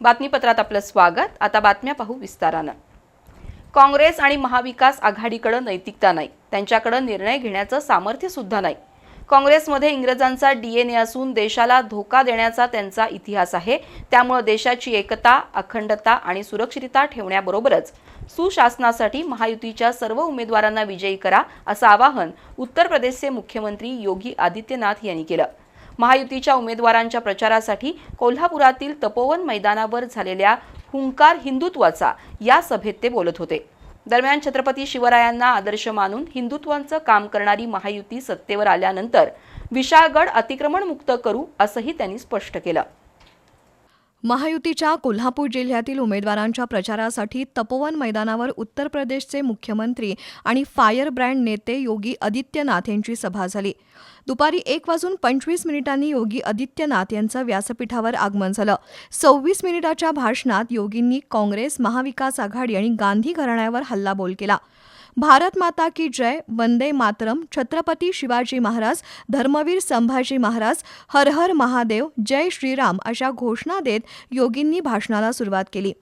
बातमीपत्रात आपलं स्वागत. आता बातम्या पाहू विस्तारानं. काँग्रेस आणि महाविकास आघाडीकडं नैतिकता नाही. त्यांच्याकडं निर्णय घेण्याचं सामर्थ्य सुद्धा नाही. काँग्रेसमध्ये इंग्रजांचा डीएनए असून देशाला धोका देण्याचा त्यांचा इतिहास आहे. त्यामुळे देशाची एकता अखंडता आणि सुरक्षितता ठेवण्याबरोबरच सुशासनासाठी महायुतीच्या सर्व उमेदवारांना विजयी करा असं आवाहन उत्तर प्रदेशचे मुख्यमंत्री योगी आदित्यनाथ यांनी केलं. महायुतीच्या उमेदवारांच्या प्रचारासाठी कोल्हापुरातील तपोवन मैदानावर झालेल्या हुंकार हिंदुत्वाचा या सभेत ते बोलत होते. दरम्यान छत्रपती शिवरायांना आदर्श मानून हिंदुत्वाचं काम करणारी महायुती सत्तेवर आल्यानंतर विशाळगड अतिक्रमण मुक्त करू असंही त्यांनी स्पष्ट केलं. महायुतीच्या कोल्हापूर जिल्ह्यातील उमेदवारांच्या प्रचारासाठी तपोवन मैदानावर उत्तर प्रदेशचे मुख्यमंत्री आणि फायर ब्रँड नेते योगी आदित्यनाथ यांची सभा झाली. दुपारी एक वाजून पंचवीस मिनिटांनी योगी आदित्यनाथ यांचं व्यासपीठावर आगमन झालं. सव्वीस मिनिटाच्या भाषणात योगींनी काँग्रेस महाविकास आघाडी आणि गांधी घराण्यावर हल्लाबोल केला. भारत माता की जय वंदे मातरम छत्रपती शिवाजी महाराज धर्मवीर संभाजी महाराज हर हर महादेव जय श्रीराम अशा घोषणा देत योगींनी भाषणाला सुरुवात केली.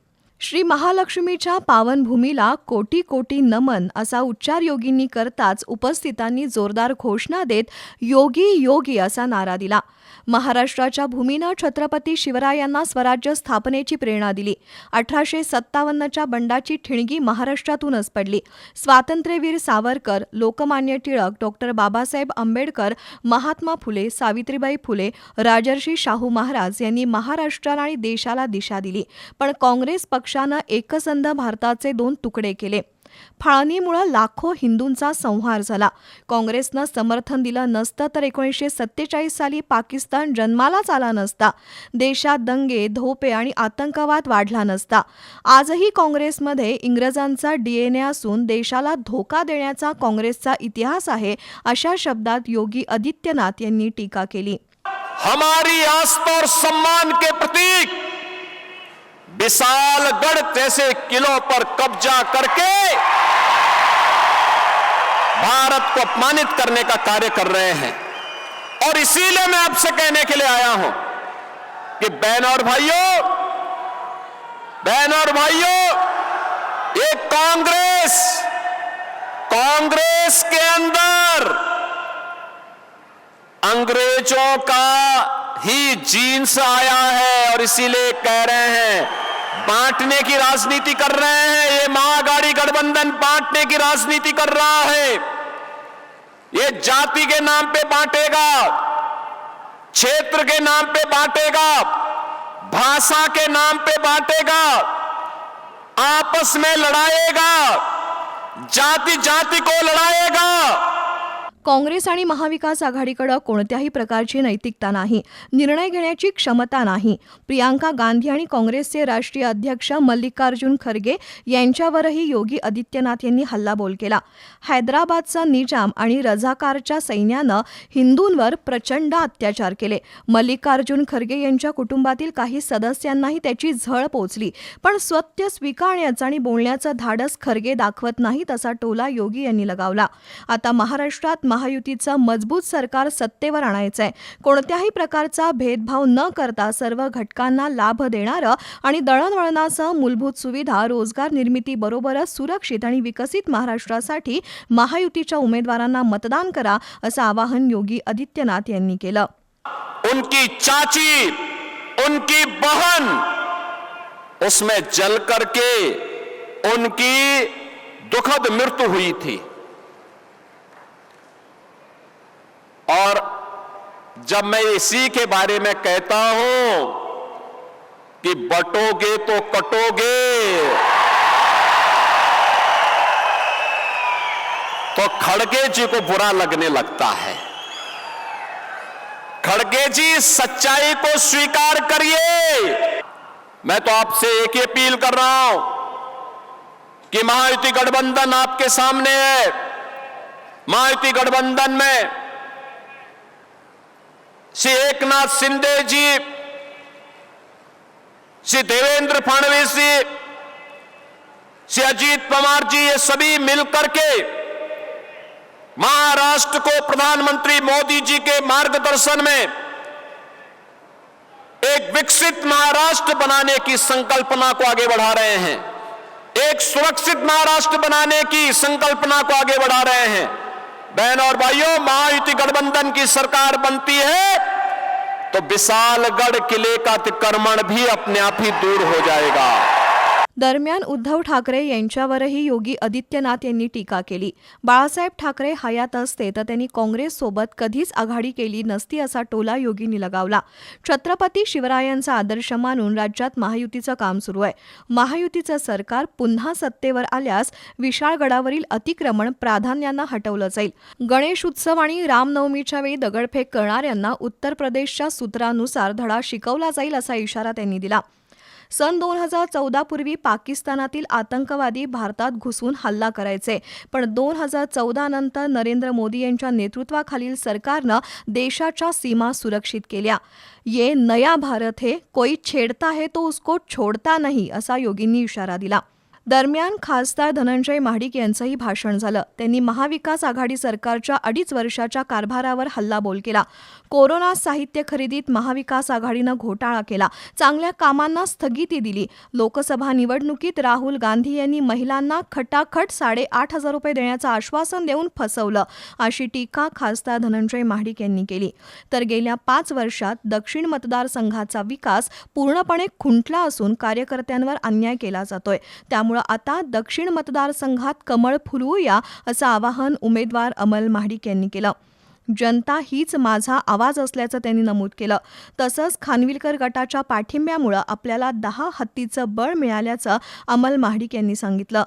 श्री महालक्ष्मीच्या पावनभूमीला कोटी कोटी नमन असा उच्चार योगींनी करताच उपस्थितांनी जोरदार घोषणा देत योगी योगी असा नारा दिला. महाराष्ट्राच्या भूमीनं छत्रपती शिवरायांना स्वराज्य स्थापनेची प्रेरणा दिली. अठराशे सत्तावन्नच्या बंडाची ठिणगी महाराष्ट्रातूनच पडली. स्वातंत्र्यवीर सावरकर लोकमान्य टिळक डॉक्टर बाबासाहेब आंबेडकर महात्मा फुले सावित्रीबाई फुले राजर्षी शाहू महाराज यांनी महाराष्ट्राला आणि देशाला दिशा दिली. पण काँग्रेस पक्ष पक्षानं एकसंध भारताचे दोन तुकडे केले. फाळणीमुळं लाखो हिंदूंचा संहार झाला. काँग्रेसनं समर्थन दिलं नसतं तर एकोणीसशे सत्तेचाळीस साली पाकिस्तान जन्मालाच आला नसता. देशात दंगे धोपे आणि आतंकवाद वाढला नसता. आजही काँग्रेसमध्ये इंग्रजांचा डीएनए असून देशाला धोका देण्याचा काँग्रेसचा इतिहास आहे अशा शब्दात योगी आदित्यनाथ यांनी टीका केली. हमारी आस्था और सम्मान के प्रति विशालगढ़ जैसे किलों पर कब्जा करके भारत को अपमानित करने का कार्य कर रहे हैं। और इसीलिए मैं आपसे कहने के लिए आया हूँ कि बहन और भाइयों, बहन और भाइयों, ये कांग्रेस कांग्रेस के अंदर अंग्रेज़ों का ही जीन्स आया है और इसीलिए कह रहे हैं, बांटने की राजनीति कर रहे हैं, ये महागाड़ी गठबंधन बांटने की राजनीति कर रहा है। ये जाति के नाम पे बांटेगा, क्षेत्र के नाम पे बांटेगा, भाषा के नाम पे बांटेगा, आपस में लड़ाएगा जाति जाति को लड़ाएगा। काँग्रेस आणि महाविकास आघाडीकडे कोणत्याही प्रकारची नैतिकता नाही निर्णय घेण्याची क्षमता नाही. प्रियांका गांधी आणि काँग्रेसचे राष्ट्रीय अध्यक्ष मल्लिकार्जुन खरगे यांच्यावरही योगी आदित्यनाथ यांनी हल्लाबोल केला. हैदराबादचा निजाम आणि रझाकारच्या सैन्यानं हिंदूंवर प्रचंड अत्याचार केले. मल्लिकार्जुन खरगे यांच्या कुटुंबातील काही सदस्यांनाही त्याची झळ पोचली पण सत्य स्वीकारण्याचं आणि बोलण्याचं धाडस खरगे दाखवत नाहीत असा टोला योगी यांनी लगावला. आता महाराष्ट्रात महायुतीचं मजबूत सरकार सत्तेवर आणायचंय. कोणत्याही प्रकारचा भेदभाव न करता सर्व घटकांना लाभ देणारं आणि दळणवळणासह मूलभूत सुविधा रोजगार निर्मितीबरोबरच सुरक्षित आणि विकसित महाराष्ट्रासाठी महायुतीच्या उमेदवारांना मतदान करा असं आवाहन योगी आदित्यनाथ यांनी केलं. उनकी चाची उनकी बहन उसमें जल करके उनकी दुखद मृत्यु हुई थी। और जब मैं इसी के बारे में कहता हूँ कि बटोगे तो कटोगे तो खड़गे जी को बुरा लगने लगता है। खड़गे जी, सच्चाई को स्वीकार करिए। मैं तो आपसे एक ही अपील कर रहा हूँ कि महायुति गठबंधन आपके सामने है। महायुति गठबंधन में श्री एकनाथ शिंदे जी, श्री देवेंद्र फडणवीस जी, श्री अजीत पवार जी, ये सभी मिलकर के महाराष्ट्र को प्रधानमंत्री मोदी जी के मार्गदर्शन में एक एक विकसित महाराष्ट्र बनाने की संकल्पना को आगे बढ़ा रहे हैं। एक सुरक्षित महाराष्ट्र बनाने की संकल्पना को आगे बढ़ा रहे हैं। बहन और भाइयों महायुति गठबंधन की सरकार बनती है तो विशालगढ़ किले का अतिक्रमण भी अपने आप ही दूर हो जाएगा। दरम्यान उद्धव ठाकरे यांच्यावरही योगी आदित्यनाथ यांनी टीका केली. बाळासाहेब ठाकरे हयात असते तर त्यांनी काँग्रेससोबत कधीच आघाडी केली नसती असा टोला योगींनी लगावला. छत्रपती शिवरायांचा आदर्श मानून राज्यात महायुतीचं काम सुरू आहे. महायुतीचं सरकार पुन्हा सत्तेवर आल्यास विशाळगडावरील अतिक्रमण प्राधान्यानं हटवलं जाईल. गणेश उत्सव आणि रामनवमीच्या वेळी दगडफेक करणाऱ्यांना उत्तर प्रदेशच्या सूत्रानुसार धडा शिकवला जाईल असा इशारा त्यांनी दिला. सन दोन हजार चौदा पूर्वी पाकिस्तानातील आतंकवादी भारतात घुसून हल्ला करायचे. पण दोन हजार चौदा नंतर नरेंद्र मोदी यांच्या नेतृत्वाखालील सरकारनं देशाच्या सीमा सुरक्षित केल्या. ये नया भारत हे कोई छेडता है तो उसको छोडता नाही असा योगींनी इशारा दिला. दरम्यान खासदार धनंजय महाडिक यांचंही भाषण झालं. त्यांनी महाविकास आघाडी सरकारच्या अडीच वर्षाच्या कारभारावर हल्लाबोल केला. कोरोना साहित्य खरेदीत महाविकास आघाडीनं घोटाळा केला. चांगल्या कामांना स्थगिती दिली. लोकसभा निवडणुकीत राहुल गांधी यांनी महिलांना खटाखट साडेआठ हजार रुपये देण्याचं आश्वासन देऊन फसवलं अशी टीका खासदार धनंजय महाडिक यांनी केली. तर गेल्या पाच वर्षात दक्षिण मतदारसंघाचा विकास पूर्णपणे खुंटला असून कार्यकर्त्यांवर अन्याय केला जातोय. त्यामुळं आता दक्षिण मतदारसंघात कमळ फुलवूया असं आवाहन उमेदवार अमल महाडिक यांनी केलं. जनता हीच माझा आवाज असल्याचं त्यांनी नमूद केलं. तसंच खानविलकर गटाच्या पाठिंब्यामुळं आपल्याला दहा हत्तीचं बळ मिळाल्याचं अमल महाडिक यांनी सांगितलं.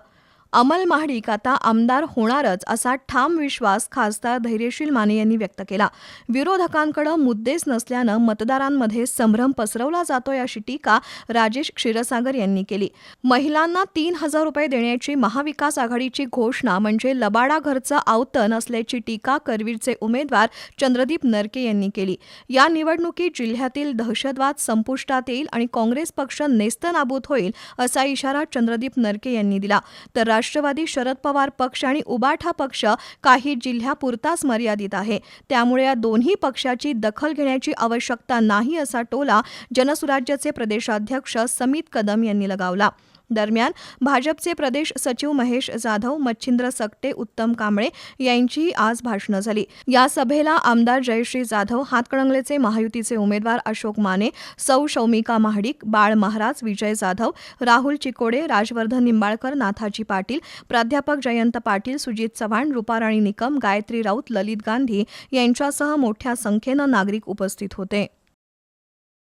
अमल महाडिक आता आमदार होणारच असा ठाम विश्वास खासदार धैर्यशील माने यांनी व्यक्त केला. विरोधकांकडे मुद्देच नसल्यानं मतदारांमध्ये संभ्रम पसरवला जातोय अशी टीका राजेश क्षीरसागर यांनी केली. महिलांना तीन हजार रुपये देण्याची महाविकास आघाडीची घोषणा म्हणजे लबाडा घरचं आवतन असल्याची टीका करवीरचे उमेदवार चंद्रदीप नरके यांनी केली. या निवडणुकीत जिल्ह्यातील दहशतवाद संपुष्टात येईल आणि काँग्रेस पक्ष नेस्तनाबूत होईल असा इशारा चंद्रदीप नरके यांनी दिला. तर राष्ट्रवादी शरद पवार पक्ष आणि उबाठा पक्ष काही जिल्ह्यापुरताच मर्यादित आहे. त्यामुळे या दोन्ही पक्षाची दखल घेण्याची आवश्यकता नाही असा टोला जनसुराज्याचे प्रदेशाध्यक्ष समित कदम यांनी लगावला. दरम्यान भाजपचे प्रदेश सचिव महेश जाधव मच्छिंद्र सकटे उत्तम कांबळे यांचीही आज भाषणं झाली. या सभेला आमदार जयश्री जाधव हातकणंगलेचे महायुतीचे उमेदवार अशोक माने सौ शौमिका महाडिक बाळ महाराज विजय जाधव राहुल चिकोडे राजवर्धन निंबाळकर नाथाजी पाटील प्राध्यापक जयंत पाटील सुजित चव्हाण रुपाराणी निकम गायत्री राऊत ललित गांधी यांच्यासह मोठ्या संख्येनं नागरिक उपस्थित होते.